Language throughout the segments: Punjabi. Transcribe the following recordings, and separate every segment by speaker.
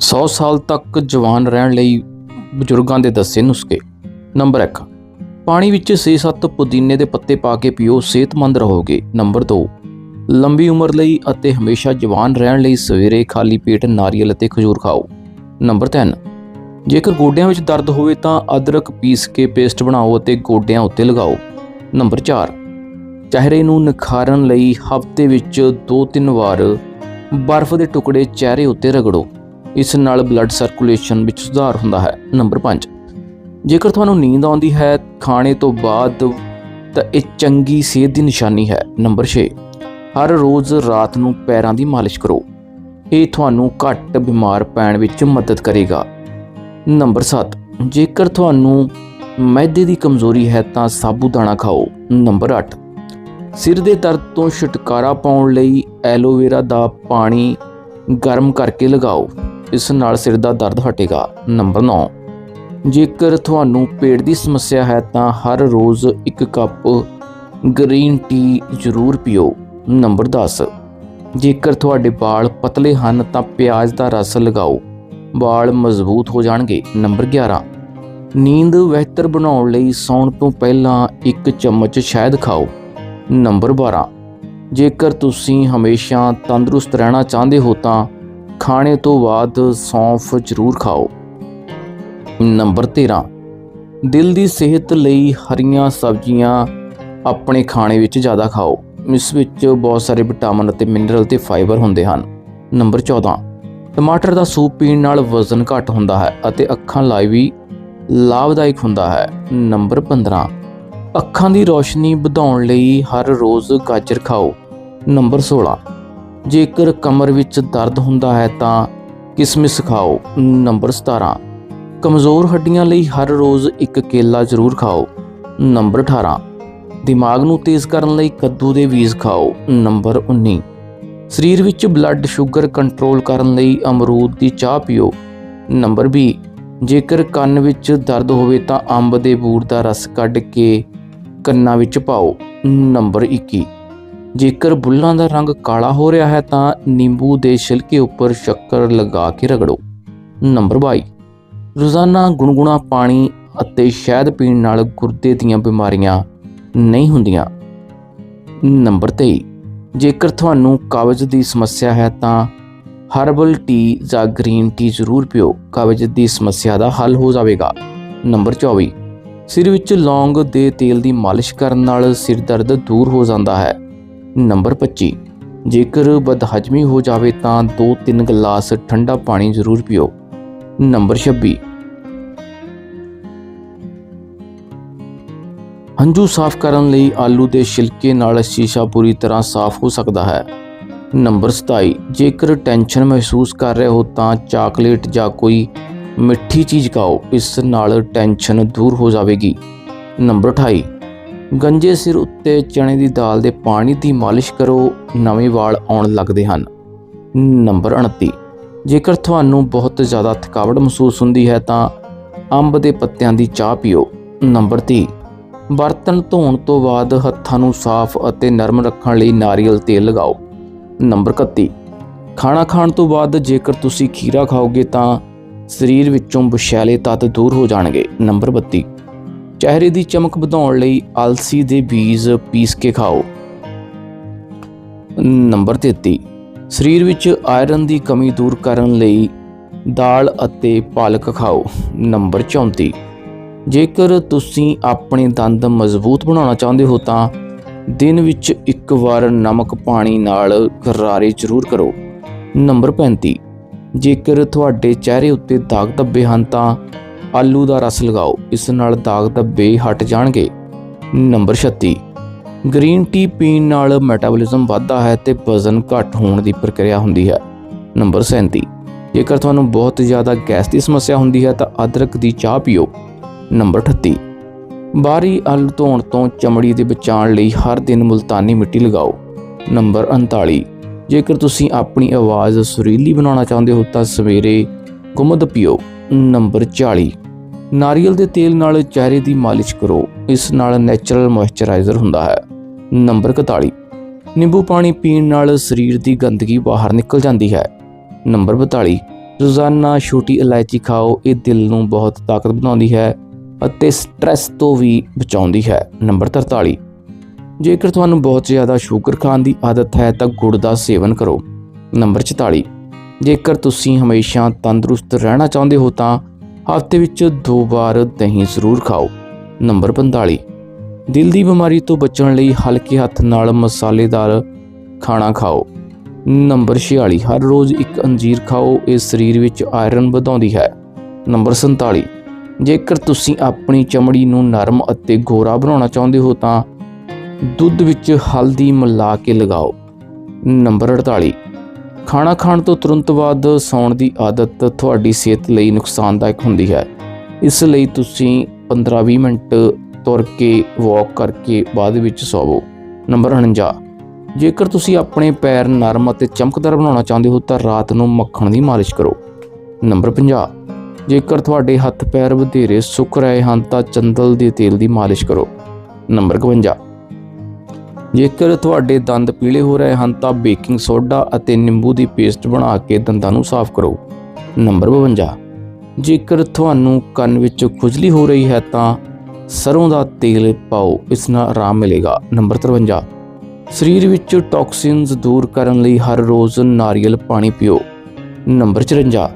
Speaker 1: 100 ਸਾਲ ਤੱਕ ਜਵਾਨ ਰਹਿਣ ਲਈ ਬਜ਼ੁਰਗਾਂ ਦੇ ਦੱਸੇ ਨੁਸਖੇ। ਨੰਬਰ 1 ਪਾਣੀ ਵਿੱਚ 6-7 ਪੁਦੀਨੇ ਦੇ ਪੱਤੇ ਪਾ ਕੇ ਪੀਓ, ਸਿਹਤਮੰਦ ਰਹੋਗੇ। ਨੰਬਰ 2 ਲੰਬੀ ਉਮਰ ਲਈ ਅਤੇ ਹਮੇਸ਼ਾ ਜਵਾਨ ਰਹਿਣ ਲਈ ਸਵੇਰੇ ਖਾਲੀ ਪੇਟ ਨਾਰੀਅਲ ਅਤੇ ਖਜੂਰ ਖਾਓ। ਨੰਬਰ 3 ਜੇਕਰ ਗੋਡਿਆਂ ਵਿੱਚ ਦਰਦ ਹੋਵੇ ਤਾਂ ਅਦਰਕ ਪੀਸ ਕੇ ਪੇਸਟ ਬਣਾਓ ਅਤੇ ਗੋਡਿਆਂ ਉੱਤੇ ਲਗਾਓ। ਨੰਬਰ 4 ਚਿਹਰੇ ਨੂੰ ਨਿਖਾਰਨ ਲਈ ਹਫ਼ਤੇ ਵਿੱਚ 2-3 ਵਾਰ ਬਰਫ਼ ਦੇ ਟੁਕੜੇ ਚਿਹਰੇ ਉੱਤੇ ਰਗੜੋ। ਇਸ ਨਾਲ ਬਲੱਡ ਸਰਕੂਲੇਸ਼ਨ ਵਿੱਚ ਸੁਧਾਰ ਹੁੰਦਾ ਹੈ। ਨੰਬਰ 5 ਜੇਕਰ ਤੁਹਾਨੂੰ ਨੀਂਦ ਆਉਂਦੀ ਹੈ, ਖਾਣੇ ਤੋਂ ਬਾਅਦ ਤਾਂ ਇਹ ਚੰਗੀ ਸਿਹਤ ਦੀ ਨਿਸ਼ਾਨੀ ਹੈ। ਨੰਬਰ 6 ਹਰ ਰੋਜ਼ ਰਾਤ ਨੂੰ ਪੈਰਾਂ ਦੀ ਮਾਲਿਸ਼ ਕਰੋ। ਇਹ ਤੁਹਾਨੂੰ ਘੱਟ ਬਿਮਾਰ ਪੈਣ ਵਿੱਚ ਮਦਦ ਕਰੇਗਾ। ਨੰਬਰ 7 ਜੇਕਰ ਤੁਹਾਨੂੰ ਮੈਦੇ ਦੀ ਕਮਜ਼ੋਰੀ ਹੈ ਤਾਂ ਸਾਬੂਦਾਣਾ ਖਾਓ। ਨੰਬਰ 8 ਸਿਰ ਦੇ ਦਰਦ ਤੋਂ ਛੁਟਕਾਰਾ ਪਾਉਣ ਲਈ ਐਲੋਵੇਰਾ ਦਾ ਪਾਣੀ ਗਰਮ ਕਰਕੇ ਲਗਾਓ। ਇਸ ਨਾਲ ਸਿਰ ਦਾ ਦਰਦ ਹਟੇਗਾ। ਨੰਬਰ 9 ਜੇਕਰ ਤੁਹਾਨੂੰ ਪੇਟ ਦੀ ਸਮੱਸਿਆ ਹੈ ਤਾਂ ਹਰ ਰੋਜ਼ ਇੱਕ ਕੱਪ ਗ੍ਰੀਨ ਟੀ ਜ਼ਰੂਰ ਪੀਓ। ਨੰਬਰ 10 ਜੇਕਰ ਤੁਹਾਡੇ ਵਾਲ ਪਤਲੇ ਹਨ ਤਾਂ ਪਿਆਜ਼ ਦਾ ਰਸ ਲਗਾਓ। ਵਾਲ ਮਜ਼ਬੂਤ ਹੋ ਜਾਣਗੇ। ਨੰਬਰ 11 ਨੀਂਦ ਬਿਹਤਰ ਬਣਾਉਣ ਲਈ ਸੌਣ ਤੋਂ ਪਹਿਲਾਂ ਇੱਕ ਚਮਚ ਸ਼ਹਿਦ ਖਾਓ। ਨੰਬਰ 12 ਜੇਕਰ ਤੁਸੀਂ ਹਮੇਸ਼ਾ ਤੰਦਰੁਸਤ ਰਹਿਣਾ ਚਾਹੁੰਦੇ ਹੋ ਤਾਂ ਖਾਣੇ ਤੋਂ ਬਾਅਦ ਸੌਂਫ ਜ਼ਰੂਰ ਖਾਓ। ਨੰਬਰ 13 ਦਿਲ ਦੀ ਸਿਹਤ ਲਈ ਹਰੀਆਂ ਸਬਜ਼ੀਆਂ ਆਪਣੇ ਖਾਣੇ ਵਿੱਚ ਜ਼ਿਆਦਾ ਖਾਓ। ਇਸ ਵਿੱਚ ਬਹੁਤ ਸਾਰੇ ਵਿਟਾਮਿਨ ਅਤੇ ਮਿਨਰਲ ਤੇ ਫਾਈਬਰ ਹੁੰਦੇ ਹਨ। ਨੰਬਰ 14 ਟਮਾਟਰ ਦਾ ਸੂਪ ਪੀਣ ਨਾਲ ਵਜ਼ਨ ਘੱਟ ਹੁੰਦਾ ਹੈ ਅਤੇ ਅੱਖਾਂ ਲਈ ਵੀ ਲਾਭਦਾਇਕ ਹੁੰਦਾ ਹੈ। ਨੰਬਰ 15 ਅੱਖਾਂ ਦੀ ਰੋਸ਼ਨੀ ਵਧਾਉਣ ਲਈ ਹਰ ਰੋਜ਼ ਗਾਜਰ ਖਾਓ। ਨੰਬਰ 16 ਜੇਕਰ ਕਮਰ ਵਿੱਚ ਦਰਦ ਹੁੰਦਾ ਹੈ ਤਾਂ ਕਿਸਮਿਸ ਖਾਓ। ਨੰਬਰ 17 ਕਮਜ਼ੋਰ ਹੱਡੀਆਂ ਲਈ ਹਰ ਰੋਜ਼ ਇੱਕ ਕੇਲਾ ਜ਼ਰੂਰ ਖਾਓ। ਨੰਬਰ 18 ਦਿਮਾਗ ਨੂੰ ਤੇਜ਼ ਕਰਨ ਲਈ ਕੱਦੂ ਦੇ ਬੀਜ ਖਾਓ। ਨੰਬਰ 19 ਸਰੀਰ ਵਿੱਚ ਬਲੱਡ ਸ਼ੂਗਰ ਕੰਟਰੋਲ ਕਰਨ ਲਈ ਅਮਰੂਦ ਦੀ ਚਾਹ ਪੀਓ। ਨੰਬਰ 20 ਜੇਕਰ ਕੰਨ ਵਿੱਚ ਦਰਦ ਹੋਵੇ ਤਾਂ ਅੰਬ ਦੇ ਬੂਰ ਦਾ ਰਸ ਕੱਢ ਕੇ ਕੰਨਾਂ ਵਿੱਚ ਪਾਓ। ਨੰਬਰ 21 ਜੇਕਰ ਬੁੱਲਾਂ ਦਾ ਰੰਗ ਕਾਲਾ ਹੋ ਰਿਹਾ ਹੈ ਤਾਂ ਨਿੰਬੂ ਦੇ ਛਿਲਕੇ ਉੱਪਰ ਸ਼ੱਕਰ ਲਗਾ ਕੇ ਰਗੜੋ। ਨੰਬਰ 22 ਰੋਜ਼ਾਨਾ ਗੁਨਗੁਣਾ ਪਾਣੀ ਅਤੇ ਸ਼ਹਿਦ ਪੀਣ ਨਾਲ ਗੁਰਦੇ ਦੀਆਂ ਬਿਮਾਰੀਆਂ ਨਹੀਂ ਹੁੰਦੀਆਂ। ਨੰਬਰ 23 ਜੇਕਰ ਤੁਹਾਨੂੰ ਕਬਜ਼ ਦੀ ਸਮੱਸਿਆ ਹੈ ਤਾਂ ਹਰਬਲ ਟੀ ਜਾਂ ਗ੍ਰੀਨ ਟੀ ਜ਼ਰੂਰ ਪੀਓ, ਕਬਜ਼ ਦੀ ਸਮੱਸਿਆ ਦਾ ਹੱਲ ਹੋ ਜਾਵੇਗਾ। ਨੰਬਰ 24 ਸਿਰ ਵਿੱਚ ਲੌਂਗ ਦੇ ਤੇਲ ਦੀ ਮਾਲਿਸ਼ ਕਰਨ ਨਾਲ ਸਿਰ ਦਰਦ ਦੂਰ ਹੋ ਜਾਂਦਾ ਹੈ। ਨੰਬਰ 25 ਜੇਕਰ ਬਦਹਜਮੀ ਹੋ ਜਾਵੇ ਤਾਂ 2-3 ਗਲਾਸ ਠੰਡਾ ਪਾਣੀ ਜ਼ਰੂਰ ਪੀਓ। ਨੰਬਰ 26 ਹੰਝੂ ਸਾਫ਼ ਕਰਨ ਲਈ ਆਲੂ ਦੇ ਛਿਲਕੇ ਨਾਲ ਸ਼ੀਸ਼ਾ ਪੂਰੀ ਤਰ੍ਹਾਂ ਸਾਫ਼ ਹੋ ਸਕਦਾ ਹੈ। ਨੰਬਰ 27 ਜੇਕਰ ਟੈਨਸ਼ਨ ਮਹਿਸੂਸ ਕਰ ਰਹੇ ਹੋ ਤਾਂ ਚਾਕਲੇਟ ਜਾਂ ਕੋਈ ਮਿੱਠੀ ਚੀਜ਼ ਖਾਓ। ਇਸ ਨਾਲ ਟੈਨਸ਼ਨ ਦੂਰ ਹੋ ਜਾਵੇਗੀ। ਨੰਬਰ 28 ਗੰਜੇ ਸਿਰ ਉੱਤੇ ਚਣੇ ਦੀ ਦਾਲ ਦੇ ਪਾਣੀ ਦੀ ਮਾਲਿਸ਼ ਕਰੋ, ਨਵੇਂ ਵਾਲ ਆਉਣ ਲੱਗਦੇ ਹਨ। ਨੰਬਰ 29 ਜੇਕਰ ਤੁਹਾਨੂੰ ਬਹੁਤ ਜ਼ਿਆਦਾ ਥਕਾਵਟ ਮਹਿਸੂਸ ਹੁੰਦੀ ਹੈ ਤਾਂ ਅੰਬ ਦੇ ਪੱਤਿਆਂ ਦੀ ਚਾਹ ਪੀਓ। ਨੰਬਰ 30 ਬਰਤਨ ਧੋਣ ਤੋਂ ਬਾਅਦ ਹੱਥਾਂ ਨੂੰ ਸਾਫ਼ ਅਤੇ ਨਰਮ ਰੱਖਣ ਲਈ ਨਾਰੀਅਲ ਤੇਲ ਲਗਾਓ। ਨੰਬਰ 31 ਖਾਣਾ ਖਾਣ ਤੋਂ ਬਾਅਦ ਜੇਕਰ ਤੁਸੀਂ ਖੀਰਾ ਖਾਓਗੇ ਤਾਂ ਸਰੀਰ ਵਿੱਚੋਂ ਵਿਸ਼ੈਲੇ ਤੱਤ ਦੂਰ ਹੋ ਜਾਣਗੇ। ਨੰਬਰ 32 ਚਿਹਰੇ ਦੀ ਚਮਕ ਵਧਾਉਣ ਲਈ ਆਲਸੀ ਦੇ ਬੀਜ ਪੀਸ ਕੇ ਖਾਓ। ਨੰਬਰ 33 ਸਰੀਰ ਵਿੱਚ ਆਇਰਨ ਦੀ ਕਮੀ ਦੂਰ ਕਰਨ ਲਈ ਦਾਲ ਅਤੇ ਪਾਲਕ ਖਾਓ। ਨੰਬਰ 34 ਜੇਕਰ ਤੁਸੀਂ ਆਪਣੇ ਦੰਦ ਮਜ਼ਬੂਤ ਬਣਾਉਣਾ ਚਾਹੁੰਦੇ ਹੋ ਤਾਂ ਦਿਨ ਵਿੱਚ ਇੱਕ ਵਾਰ ਨਮਕ ਪਾਣੀ ਨਾਲ ਗਰਾਰੇ ਜ਼ਰੂਰ ਕਰੋ। ਨੰਬਰ 35 ਜੇਕਰ ਤੁਹਾਡੇ ਚਿਹਰੇ ਉੱਤੇ ਦਾਗ ਧੱਬੇ ਹਨ ਤਾਂ ਆਲੂ ਦਾ ਰਸ ਲਗਾਓ। ਇਸ ਨਾਲ ਦਾਗ ਧੱਬੇ ਹਟ ਜਾਣਗੇ। ਨੰਬਰ 36 ਗ੍ਰੀਨ ਟੀ ਪੀਣ ਨਾਲ ਮੈਟਾਬੋਲਿਜ਼ਮ ਵੱਧਦਾ ਹੈ ਤੇ ਵਜ਼ਨ ਘੱਟ ਹੋਣ ਦੀ ਪ੍ਰਕਿਰਿਆ ਹੁੰਦੀ ਹੈ। ਨੰਬਰ 37 ਜੇਕਰ ਤੁਹਾਨੂੰ ਬਹੁਤ ਜ਼ਿਆਦਾ ਗੈਸ ਦੀ ਸਮੱਸਿਆ ਹੁੰਦੀ ਹੈ ਤਾਂ ਅਦਰਕ ਦੀ ਚਾਹ ਪੀਓ। ਨੰਬਰ 38 ਬਾਹਰੀ ਆਲੂ ਧੋਣ ਤੋਂ ਚਮੜੀ ਦੇ ਬਚਾਉਣ ਲਈ ਹਰ ਦਿਨ ਮੁਲਤਾਨੀ ਮਿੱਟੀ ਲਗਾਓ। ਨੰਬਰ 39 ਜੇਕਰ ਤੁਸੀਂ ਆਪਣੀ ਆਵਾਜ਼ ਸੁਰੀਲੀ ਬਣਾਉਣਾ ਚਾਹੁੰਦੇ ਹੋ ਤਾਂ ਸਵੇਰੇ ਗੁੰਮਦ ਪੀਓ। ਨੰਬਰ 40 ਨਾਰੀਅਲ ਦੇ ਤੇਲ ਨਾਲ ਚਿਹਰੇ ਦੀ ਮਾਲਿਸ਼ ਕਰੋ। ਇਸ ਨਾਲ ਨੈਚੁਰਲ ਮੋਇਸਚਰਾਈਜ਼ਰ ਹੁੰਦਾ ਹੈ। ਨੰਬਰ 41 ਨਿੰਬੂ ਪਾਣੀ ਪੀਣ ਨਾਲ ਸਰੀਰ ਦੀ ਗੰਦਗੀ ਬਾਹਰ ਨਿਕਲ ਜਾਂਦੀ ਹੈ। ਨੰਬਰ 42 ਰੋਜ਼ਾਨਾ ਛੋਟੀ ਇਲਾਇਚੀ ਖਾਓ। ਇਹ ਦਿਲ ਨੂੰ ਬਹੁਤ ਤਾਕਤ ਬਣਾਉਂਦੀ ਹੈ ਅਤੇ ਸਟ੍ਰੈਸ ਤੋਂ ਵੀ ਬਚਾਉਂਦੀ ਹੈ। ਨੰਬਰ 43 ਜੇਕਰ ਤੁਹਾਨੂੰ ਬਹੁਤ ਜ਼ਿਆਦਾ ਸ਼ੂਗਰ ਖਾਣ ਦੀ ਆਦਤ ਹੈ ਤਾਂ ਗੁੜ ਦਾ ਸੇਵਨ ਕਰੋ। ਨੰਬਰ 44 ਜੇਕਰ ਤੁਸੀਂ ਹਮੇਸ਼ਾ ਤੰਦਰੁਸਤ ਰਹਿਣਾ ਚਾਹੁੰਦੇ ਹੋ ਤਾਂ ਹਫ਼ਤੇ ਵਿੱਚ ਦੋ ਵਾਰ ਦਹੀਂ ਜ਼ਰੂਰ ਖਾਓ। ਨੰਬਰ 45 ਦਿਲ ਦੀ ਬਿਮਾਰੀ ਤੋਂ ਬਚਣ ਲਈ ਹਲਕੇ ਹੱਥ ਨਾਲ ਮਸਾਲੇਦਾਰ ਖਾਣਾ ਖਾਓ। ਨੰਬਰ 46 ਹਰ ਰੋਜ਼ ਇੱਕ ਅੰਜੀਰ ਖਾਓ, ਇਹ ਸਰੀਰ ਵਿੱਚ ਆਇਰਨ ਵਧਾਉਂਦੀ ਹੈ। ਨੰਬਰ 47 ਜੇਕਰ ਤੁਸੀਂ ਆਪਣੀ ਚਮੜੀ ਨੂੰ ਨਰਮ ਅਤੇ ਗੋਰਾ ਬਣਾਉਣਾ ਚਾਹੁੰਦੇ ਹੋ ਤਾਂ ਦੁੱਧ ਵਿੱਚ ਹਲਦੀ ਮਿਲਾ ਕੇ ਲਗਾਓ। ਨੰਬਰ 48 ਖਾਣਾ ਖਾਣ ਤੋਂ ਤੁਰੰਤ ਬਾਅਦ ਸੌਣ ਦੀ ਆਦਤ ਤੁਹਾਡੀ ਸਿਹਤ ਲਈ ਨੁਕਸਾਨਦਾਇਕ ਹੁੰਦੀ ਹੈ। ਇਸ ਲਈ ਤੁਸੀਂ 15-20 ਮਿੰਟ ਤੁਰ ਕੇ ਵਾਕ ਕਰਕੇ ਬਾਅਦ ਵਿੱਚ ਸੌਵੋ। ਨੰਬਰ 49 ਜੇਕਰ ਤੁਸੀਂ ਆਪਣੇ ਪੈਰ ਨਰਮ ਅਤੇ ਚਮਕਦਾਰ ਬਣਾਉਣਾ ਚਾਹੁੰਦੇ ਹੋ, ਤਾਂ ਰਾਤ ਨੂੰ ਮੱਖਣ ਦੀ ਮਾਲਿਸ਼ ਕਰੋ। ਨੰਬਰ 50 ਜੇਕਰ ਤੁਹਾਡੇ ਹੱਥ ਪੈਰ ਵਧੇਰੇ ਸੁੱਕ ਰਹੇ ਹਨ, ਤਾਂ ਚੰਦਲ ਦੇ ਤੇਲ ਦੀ ਮਾਲਿਸ਼ ਕਰੋ। ਨੰਬਰ 51 ਜੇਕਰ ਤੁਹਾਡੇ ਦੰਦ ਪੀਲੇ ਹੋ ਰਹੇ ਹਨ ਤਾਂ ਬੇਕਿੰਗ ਸੋਡਾ ਅਤੇ ਨਿੰਬੂ ਦੀ ਪੇਸਟ ਬਣਾ ਕੇ ਦੰਦਾਂ ਨੂੰ ਸਾਫ਼ ਕਰੋ। ਨੰਬਰ 52 ਜੇਕਰ ਤੁਹਾਨੂੰ ਕੰਨ ਵਿੱਚ ਖੁਜਲੀ ਹੋ ਰਹੀ ਹੈ ਤਾਂ ਸਰੋਂ ਦਾ ਤੇਲ ਪਾਓ, ਇਸ ਨਾਲ ਆਰਾਮ ਮਿਲੇਗਾ। ਨੰਬਰ 53 ਸਰੀਰ ਵਿੱਚ ਟੌਕਸਿਨਸ ਦੂਰ ਕਰਨ ਲਈ ਹਰ ਰੋਜ਼ ਨਾਰੀਅਲ ਪਾਣੀ ਪੀਓ। ਨੰਬਰ 54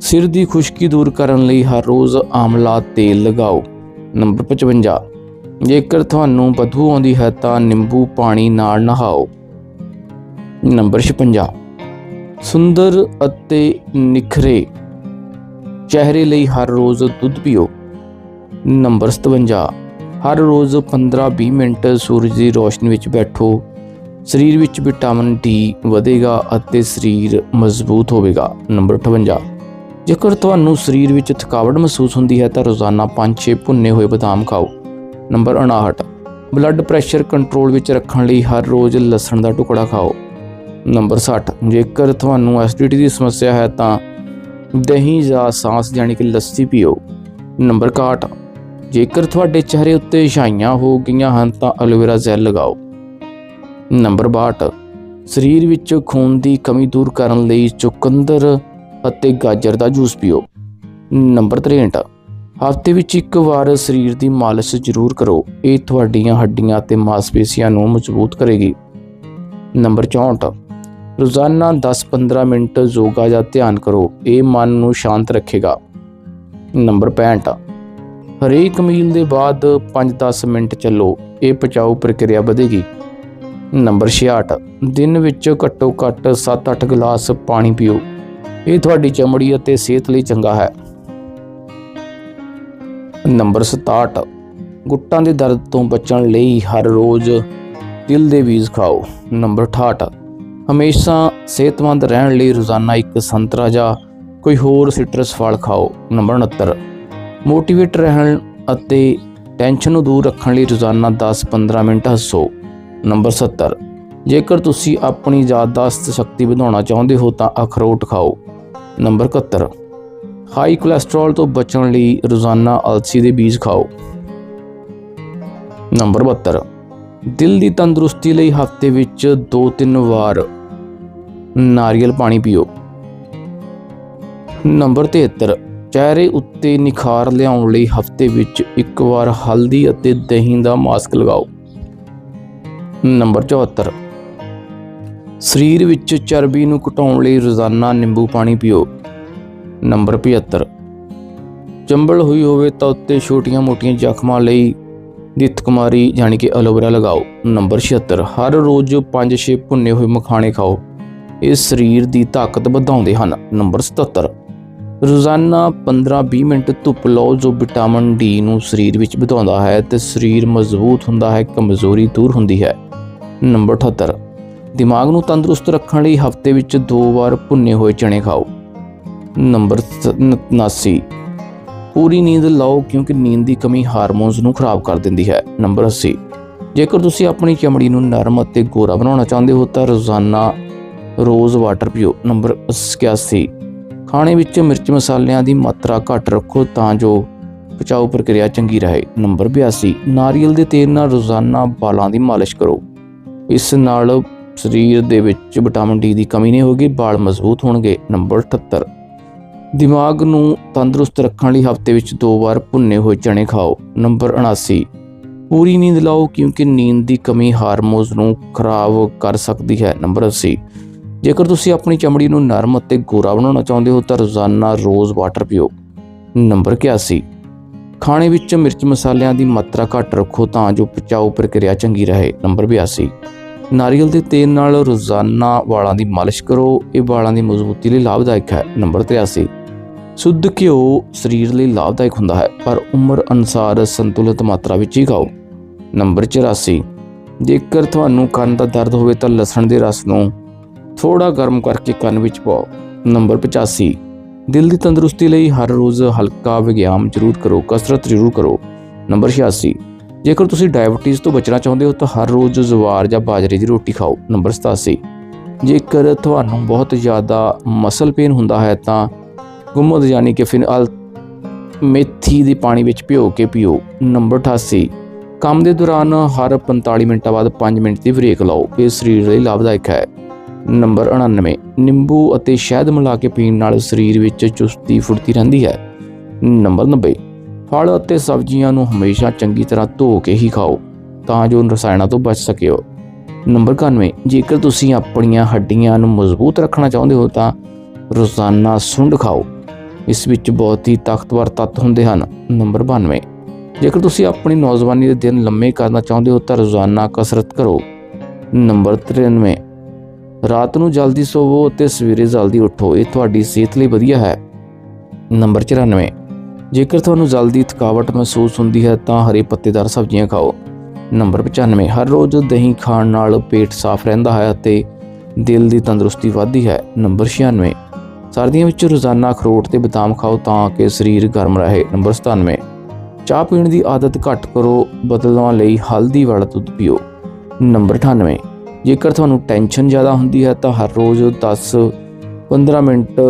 Speaker 1: ਸਿਰ ਦੀ ਖੁਸ਼ਕੀ ਦੂਰ ਕਰਨ ਲਈ ਹਰ ਰੋਜ਼ ਆਮਲਾ ਤੇਲ ਲਗਾਓ। ਨੰਬਰ 55 ਜੇਕਰ ਤੁਹਾਨੂੰ ਬਦਬੂ ਆਉਂਦੀ ਹੈ ਤਾਂ ਨਿੰਬੂ ਪਾਣੀ ਨਾਲ ਨਹਾਓ। ਨੰਬਰ 56 ਸੁੰਦਰ ਅਤੇ ਨਿਖਰੇ ਚਿਹਰੇ ਲਈ ਹਰ ਰੋਜ਼ ਦੁੱਧ ਪੀਓ। ਨੰਬਰ 57 ਹਰ ਰੋਜ਼ 15-20 ਮਿੰਟ ਸੂਰਜ ਦੀ ਰੋਸ਼ਨੀ ਵਿੱਚ ਬੈਠੋ। ਸਰੀਰ ਵਿੱਚ ਵਿਟਾਮਿਨ ਡੀ ਵਧੇਗਾ ਅਤੇ ਸਰੀਰ ਮਜ਼ਬੂਤ ਹੋਵੇਗਾ। ਨੰਬਰ 58 ਜੇਕਰ ਤੁਹਾਨੂੰ ਸਰੀਰ ਵਿੱਚ ਥਕਾਵਟ ਮਹਿਸੂਸ ਹੁੰਦੀ ਹੈ ਤਾਂ ਰੋਜ਼ਾਨਾ 5-6 ਭੁੰਨੇ ਹੋਏ ਬਦਾਮ ਖਾਓ। ਨੰਬਰ 59 ਬਲੱਡ ਪ੍ਰੈਸ਼ਰ ਕੰਟਰੋਲ ਵਿੱਚ ਰੱਖਣ ਲਈ ਹਰ ਰੋਜ਼ ਲਸਣ ਦਾ ਟੁਕੜਾ ਖਾਓ। ਨੰਬਰ 60 ਜੇਕਰ ਤੁਹਾਨੂੰ ਐਸਿਡਿਟੀ ਦੀ ਸਮੱਸਿਆ ਹੈ ਤਾਂ ਦਹੀਂ ਜਾਂ ਸਾਂਸ ਯਾਨੀ ਕਿ ਲੱਸੀ ਪੀਓ। ਨੰਬਰ 61 ਜੇਕਰ ਤੁਹਾਡੇ ਚਿਹਰੇ ਉੱਤੇ ਛਾਈਆਂ ਹੋ ਗਈਆਂ ਹਨ ਤਾਂ ਐਲੋਵੇਰਾ ਜੈਲ ਲਗਾਓ। ਨੰਬਰ 62 ਸਰੀਰ ਵਿੱਚ ਖੂਨ ਦੀ ਕਮੀ ਦੂਰ ਕਰਨ ਲਈ ਚੁਕੰਦਰ ਅਤੇ ਗਾਜਰ ਦਾ ਜੂਸ ਪੀਓ। ਨੰਬਰ 63 ਹਫ਼ਤੇ ਵਿੱਚ ਇੱਕ ਵਾਰ ਸਰੀਰ ਦੀ ਮਾਲਿਸ਼ ਜ਼ਰੂਰ ਕਰੋ। ਇਹ ਤੁਹਾਡੀਆਂ ਹੱਡੀਆਂ ਅਤੇ ਮਾਸਪੇਸ਼ੀਆਂ ਨੂੰ ਮਜ਼ਬੂਤ ਕਰੇਗੀ। ਨੰਬਰ 64 ਰੋਜ਼ਾਨਾ 10-15 ਮਿੰਟ ਯੋਗਾ ਜਾਂ ਧਿਆਨ ਕਰੋ। ਇਹ ਮਨ ਨੂੰ ਸ਼ਾਂਤ ਰੱਖੇਗਾ। ਨੰਬਰ 65 ਹਰੇਕ ਮੀਲ ਦੇ ਬਾਅਦ 5-10 ਮਿੰਟ ਚੱਲੋ। ਇਹ ਪਚਾਊ ਪ੍ਰਕਿਰਿਆ ਵਧੇਗੀ। ਨੰਬਰ 66 ਦਿਨ ਵਿੱਚ ਘੱਟੋ ਘੱਟ 7-8 ਗਲਾਸ ਪਾਣੀ ਪੀਓ। ਇਹ ਤੁਹਾਡੀ ਚਮੜੀ ਅਤੇ ਸਿਹਤ ਲਈ ਚੰਗਾ ਹੈ। ਨੰਬਰ 67 ਗੁੱਟਾਂ ਦੇ ਦਰਦ ਤੋਂ ਬਚਣ ਲਈ ਹਰ ਰੋਜ਼ ਤਿਲ ਦੇ ਬੀਜ ਖਾਓ। ਨੰਬਰ 68 ਹਮੇਸ਼ਾ ਸਿਹਤਮੰਦ ਰਹਿਣ ਲਈ ਰੋਜ਼ਾਨਾ ਇੱਕ ਸੰਤਰਾ ਜਾਂ ਕੋਈ ਹੋਰ ਸਿਟਰਸ ਫਲ ਖਾਓ। ਨੰਬਰ 69 ਮੋਟੀਵੇਟ ਰਹਿਣ ਅਤੇ ਟੈਨਸ਼ਨ ਨੂੰ ਦੂਰ ਰੱਖਣ ਲਈ ਰੋਜ਼ਾਨਾ 10-15 ਮਿੰਟ ਹੱਸੋ। ਨੰਬਰ 70 ਜੇਕਰ ਤੁਸੀਂ ਆਪਣੀ ਯਾਦਦਾਸ਼ਤ ਸ਼ਕਤੀ ਵਧਾਉਣਾ ਚਾਹੁੰਦੇ ਹੋ ਤਾਂ ਅਖਰੋਟ ਖਾਓ। ਨੰਬਰ 71 ਹਾਈ ਕੋਲੇਸਟ੍ਰੋਲ ਤੋਂ ਬਚਣ ਲਈ ਰੋਜ਼ਾਨਾ ਅਲਸੀ ਦੇ ਬੀਜ ਖਾਓ। ਨੰਬਰ 72 ਦਿਲ ਦੀ ਤੰਦਰੁਸਤੀ ਲਈ ਹਫ਼ਤੇ ਵਿੱਚ 2-3 ਵਾਰ ਨਾਰੀਅਲ ਪਾਣੀ ਪੀਓ। ਨੰਬਰ 73 ਚਿਹਰੇ ਉੱਤੇ ਨਿਖਾਰ ਲਿਆਉਣ ਲਈ ਹਫ਼ਤੇ ਵਿੱਚ ਇੱਕ ਵਾਰ ਹਲਦੀ ਅਤੇ ਦਹੀਂ ਦਾ ਮਾਸਕ ਲਗਾਓ। ਨੰਬਰ 74 ਸਰੀਰ ਵਿੱਚ ਚਰਬੀ ਨੂੰ ਘਟਾਉਣ ਲਈ ਰੋਜ਼ਾਨਾ ਨਿੰਬੂ ਪਾਣੀ ਪੀਓ। ਨੰਬਰ 75 ਚੰਬਲ ਹੋਈ ਹੋਵੇ ਤਾਂ ਉੱਤੇ ਛੋਟੀਆਂ-ਮੋਟੀਆਂ ਜ਼ਖਮਾਂ ਲਈ ਦਿੱਤ ਕੁਮਾਰੀ ਯਾਨੀ ਕਿ ਐਲੋਵੇਰਾ ਲਗਾਓ। ਨੰਬਰ 76 ਹਰ ਰੋਜ਼ 5-6 ਭੁੰਨੇ ਹੋਏ ਮਖਾਣੇ ਖਾਓ। ਇਹ ਸਰੀਰ ਦੀ ਤਾਕਤ ਵਧਾਉਂਦੇ ਹਨ। ਨੰਬਰ 77 ਰੋਜ਼ਾਨਾ 15-20 ਮਿੰਟ ਧੁੱਪ ਲਓ ਜੋ ਵਿਟਾਮਿਨ ਡੀ ਨੂੰ ਸਰੀਰ ਵਿੱਚ ਵਧਾਉਂਦਾ ਹੈ ਤੇ ਸਰੀਰ ਮਜ਼ਬੂਤ ਹੁੰਦਾ ਹੈ, ਕਮਜ਼ੋਰੀ ਦੂਰ ਹੁੰਦੀ ਹੈ। ਨੰਬਰ 78 ਦਿਮਾਗ ਨੂੰ ਤੰਦਰੁਸਤ ਰੱਖਣ ਲਈ ਹਫ਼ਤੇ ਵਿੱਚ ਦੋ ਵਾਰ ਭੁੰਨੇ ਹੋਏ ਚਣੇ ਖਾਓ। ਨੰਬਰ 79 ਪੂਰੀ ਨੀਂਦ ਲਓ ਕਿਉਂਕਿ ਨੀਂਦ ਦੀ ਕਮੀ ਹਾਰਮੋਨਸ ਨੂੰ ਖਰਾਬ ਕਰ ਦਿੰਦੀ ਹੈ। ਨੰਬਰ 80 ਜੇਕਰ ਤੁਸੀਂ ਆਪਣੀ ਚਮੜੀ ਨੂੰ ਨਰਮ ਅਤੇ ਗੋਰਾ ਬਣਾਉਣਾ ਚਾਹੁੰਦੇ ਹੋ ਤਾਂ ਰੋਜ਼ਾਨਾ ਰੋਜ਼ ਵਾਟਰ ਪੀਓ। ਨੰਬਰ 81 ਖਾਣੇ ਵਿੱਚ ਮਿਰਚ ਮਸਾਲਿਆਂ ਦੀ ਮਾਤਰਾ ਘੱਟ ਰੱਖੋ ਤਾਂ ਜੋ ਬਚਾਓ ਪ੍ਰਕਿਰਿਆ ਚੰਗੀ ਰਹੇ। ਨੰਬਰ 82 ਨਾਰੀਅਲ ਦੇ ਤੇਲ ਨਾਲ ਰੋਜ਼ਾਨਾ ਵਾਲਾਂ ਦੀ ਮਾਲਿਸ਼ ਕਰੋ। ਇਸ ਨਾਲ ਸਰੀਰ ਦੇ ਵਿੱਚ ਵਿਟਾਮਿਨ ਡੀ ਦੀ ਕਮੀ ਨਹੀਂ ਹੋਗੀ ਵਾਲ ਮਜ਼ਬੂਤ ਹੋਣਗੇ। ਨੰਬਰ 78 ਦਿਮਾਗ ਨੂੰ ਤੰਦਰੁਸਤ ਰੱਖਣ ਲਈ ਹਫ਼ਤੇ ਵਿੱਚ ਦੋ ਵਾਰ ਭੁੰਨੇ ਹੋਏ ਚਣੇ ਖਾਓ। ਨੰਬਰ 79 ਪੂਰੀ ਨੀਂਦ ਲਾਓ ਕਿਉਂਕਿ ਨੀਂਦ ਦੀ ਕਮੀ ਹਾਰਮੋਨਸ ਨੂੰ ਖਰਾਬ ਕਰ ਸਕਦੀ ਹੈ। ਨੰਬਰ 80 ਜੇਕਰ ਤੁਸੀਂ ਆਪਣੀ ਚਮੜੀ ਨੂੰ ਨਰਮ ਅਤੇ ਗੋਰਾ ਬਣਾਉਣਾ ਚਾਹੁੰਦੇ ਹੋ ਤਾਂ ਰੋਜ਼ਾਨਾ ਰੋਜ਼ ਵਾਟਰ ਪੀਓ। ਨੰਬਰ 81 ਖਾਣੇ ਵਿੱਚ ਮਿਰਚ ਮਸਾਲਿਆਂ ਦੀ ਮਾਤਰਾ ਘੱਟ ਰੱਖੋ ਤਾਂ ਜੋ ਪਚਾਓ ਪ੍ਰਕਿਰਿਆ ਚੰਗੀ ਰਹੇ। ਨੰਬਰ 82 ਨਾਰੀਅਲ ਦੇ ਤੇਲ ਨਾਲ ਰੋਜ਼ਾਨਾ ਵਾਲਾਂ ਦੀ ਮਾਲਿਸ਼ ਕਰੋ। ਇਹ ਵਾਲਾਂ ਦੀ ਮਜ਼ਬੂਤੀ ਲਈ ਲਾਭਦਾਇਕ ਹੈ। ਨੰਬਰ 83 ਸ਼ੁੱਧ ਘਿਓ ਸਰੀਰ ਲਈ ਲਾਭਦਾਇਕ ਹੁੰਦਾ ਹੈ, ਪਰ ਉਮਰ ਅਨੁਸਾਰ ਸੰਤੁਲਿਤ ਮਾਤਰਾ ਵਿੱਚ ਹੀ ਖਾਓ। ਨੰਬਰ 84 ਜੇਕਰ ਤੁਹਾਨੂੰ ਕੰਨ ਦਾ ਦਰਦ ਹੋਵੇ ਤਾਂ ਲਸਣ ਦੇ ਰਸ ਨੂੰ ਥੋੜਾ ਗਰਮ ਕਰਕੇ ਕੰਨ ਵਿੱਚ ਪਾਓ। ਨੰਬਰ 85 ਦਿਲ ਦੀ ਤੰਦਰੁਸਤੀ ਲਈ ਹਰ ਰੋਜ਼ ਹਲਕਾ ਵਿਆਮ ਜ਼ਰੂਰ ਕਰੋ, ਕਸਰਤ ਜ਼ਰੂਰ ਕਰੋ। ਨੰਬਰ 86 ਜੇਕਰ ਤੁਸੀਂ ਡਾਇਬਟੀਜ਼ ਤੋਂ ਬਚਣਾ ਚਾਹੁੰਦੇ ਹੋ ਤਾਂ ਹਰ ਰੋਜ਼ ਜਵਾਰ ਜਾਂ ਬਾਜਰੇ ਦੀ ਰੋਟੀ ਖਾਓ। ਨੰਬਰ 87 ਜੇਕਰ ਤੁਹਾਨੂੰ ਬਹੁਤ ਜ਼ਿਆਦਾ ਮਸਲ ਪੇਨ ਹੁੰਦਾ ਹੈ ਤਾਂ ਗੁੰਮਦ ਯਾਨੀ ਕਿ ਫਿਨਾਲ ਮੇਥੀ ਦੇ ਪਾਣੀ ਵਿੱਚ ਭਿਓ ਕੇ ਪੀਓ। ਨੰਬਰ 88 ਕੰਮ ਦੇ ਦੌਰਾਨ ਹਰ 45 ਮਿੰਟਾਂ ਬਾਅਦ 5 ਮਿੰਟ ਦੀ ਬ੍ਰੇਕ ਲਓ। ਇਹ ਸਰੀਰ ਲਈ ਲਾਭਦਾਇਕ ਹੈ। ਨੰਬਰ 99 ਨਿੰਬੂ ਅਤੇ ਸ਼ਹਿਦ ਮਿਲਾ ਕੇ ਪੀਣ ਨਾਲ ਸਰੀਰ ਵਿੱਚ ਚੁਸਤੀ ਫੁਰਤੀ ਰਹਿੰਦੀ ਹੈ। ਨੰਬਰ 90 ਫਲ ਅਤੇ ਸਬਜ਼ੀਆਂ ਨੂੰ ਹਮੇਸ਼ਾ ਚੰਗੀ ਤਰ੍ਹਾਂ ਧੋ ਕੇ ਹੀ ਖਾਓ, ਤਾਂ ਜੋ ਰਸਾਇਣਾਂ ਤੋਂ ਬਚ ਸਕਿਓ। ਨੰਬਰ 91 ਜੇਕਰ ਤੁਸੀਂ ਆਪਣੀਆਂ ਹੱਡੀਆਂ ਨੂੰ ਮਜ਼ਬੂਤ ਰੱਖਣਾ ਚਾਹੁੰਦੇ ਹੋ ਤਾਂ ਰੋਜ਼ਾਨਾ ਸੁੰਡ ਖਾਓ। ਇਸ ਵਿੱਚ ਬਹੁਤ ਹੀ ਤਾਕਤਵਰ ਤੱਤ ਹੁੰਦੇ ਹਨ। ਨੰਬਰ 92 ਜੇਕਰ ਤੁਸੀਂ ਆਪਣੀ ਨੌਜਵਾਨੀ ਦੇ ਦਿਨ ਲੰਮੇ ਕਰਨਾ ਚਾਹੁੰਦੇ ਹੋ ਤਾਂ ਰੋਜ਼ਾਨਾ ਕਸਰਤ ਕਰੋ। ਨੰਬਰ 93 ਰਾਤ ਨੂੰ ਜਲਦੀ ਸੋਵੋ ਅਤੇ ਸਵੇਰੇ ਜਲਦੀ ਉੱਠੋ, ਇਹ ਤੁਹਾਡੀ ਸਿਹਤ ਲਈ ਵਧੀਆ ਹੈ। ਨੰਬਰ 94 ਜੇਕਰ ਤੁਹਾਨੂੰ ਜਲਦੀ ਥਕਾਵਟ ਮਹਿਸੂਸ ਹੁੰਦੀ ਹੈ ਤਾਂ ਹਰੇ ਪੱਤੇਦਾਰ ਸਬਜ਼ੀਆਂ ਖਾਓ। ਨੰਬਰ 95 ਹਰ ਰੋਜ਼ ਦਹੀਂ ਖਾਣ ਨਾਲ ਪੇਟ ਸਾਫ਼ ਰਹਿੰਦਾ ਹੈ ਅਤੇ ਦਿਲ ਦੀ ਤੰਦਰੁਸਤੀ ਵਧਦੀ ਹੈ। ਨੰਬਰ 96 ਸਰਦੀਆਂ ਵਿੱਚ ਰੋਜ਼ਾਨਾ ਅਖਰੋਟ ਤੇ ਬਦਾਮ ਖਾਓ ਤਾਂ ਕਿ ਸਰੀਰ ਗਰਮ ਰਹੇ। ਨੰਬਰ 97 ਚਾਹ ਪੀਣ ਦੀ ਆਦਤ ਘੱਟ ਕਰੋ ਬਦਲਣ ਲਈ ਹਲਦੀ ਵਾਲਾ ਦੁੱਧ ਪੀਓ। ਨੰਬਰ 98 ਜੇਕਰ ਤੁਹਾਨੂੰ ਟੈਨਸ਼ਨ ਜ਼ਿਆਦਾ ਹੁੰਦੀ ਹੈ ਤਾਂ ਹਰ ਰੋਜ਼ 10 15 ਮਿੰਟ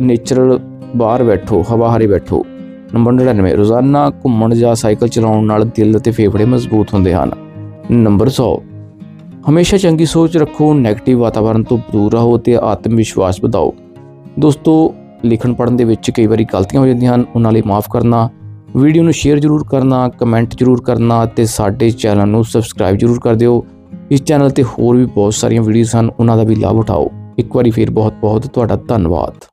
Speaker 1: ਨੇਚਰਲ ਬਾਹਰ ਬੈਠੋ, ਹਵਾ ਹਰੇ ਬੈਠੋ। ਨੰਬਰ 99 ਰੋਜ਼ਾਨਾ ਘੁੰਮਣ ਜਾਂ ਸਾਈਕਲ ਚਲਾਉਣ ਨਾਲ ਦਿਲ ਅਤੇ ਫੇਫੜੇ ਮਜ਼ਬੂਤ ਹੁੰਦੇ ਹਨ। ਨੰਬਰ 100 ਹਮੇਸ਼ਾ ਚੰਗੀ ਸੋਚ ਰੱਖੋ, ਨੈਗੇਟਿਵ ਵਾਤਾਵਰਣ ਤੋਂ ਦੂਰ ਰਹੋ ਤੇ ਆਤਮ ਵਿਸ਼ਵਾਸ ਵਧਾਓ। ਦੋਸਤੋ, ਲਿਖਣ ਪੜਨ ਦੇ ਵਿੱਚ ਕਈ ਵਾਰੀ ਗਲਤੀਆਂ ਹੋ ਜਾਂਦੀਆਂ ਹਨ, ਉਹਨਾਂ ਲਈ ਮਾਫ ਕਰਨਾ। ਵੀਡੀਓ ਨੂੰ ਸ਼ੇਅਰ ਜ਼ਰੂਰ ਕਰਨਾ, ਕਮੈਂਟ ਜ਼ਰੂਰ ਕਰਨਾ ਤੇ ਸਾਡੇ ਚੈਨਲ ਨੂੰ ਸਬਸਕ੍ਰਾਈਬ ਜ਼ਰੂਰ ਕਰ ਦਿਓ। ਇਸ ਚੈਨਲ ਤੇ ਹੋਰ ਵੀ ਬਹੁਤ ਸਾਰੀਆਂ ਵੀਡੀਓਜ਼ ਹਨ, ਉਹਨਾਂ ਦਾ ਵੀ ਲਾਭ ਉਠਾਓ। ਇੱਕ ਵਾਰੀ ਫੇਰ ਬਹੁਤ ਬਹੁਤ ਤੁਹਾਡਾ ਧੰਨਵਾਦ।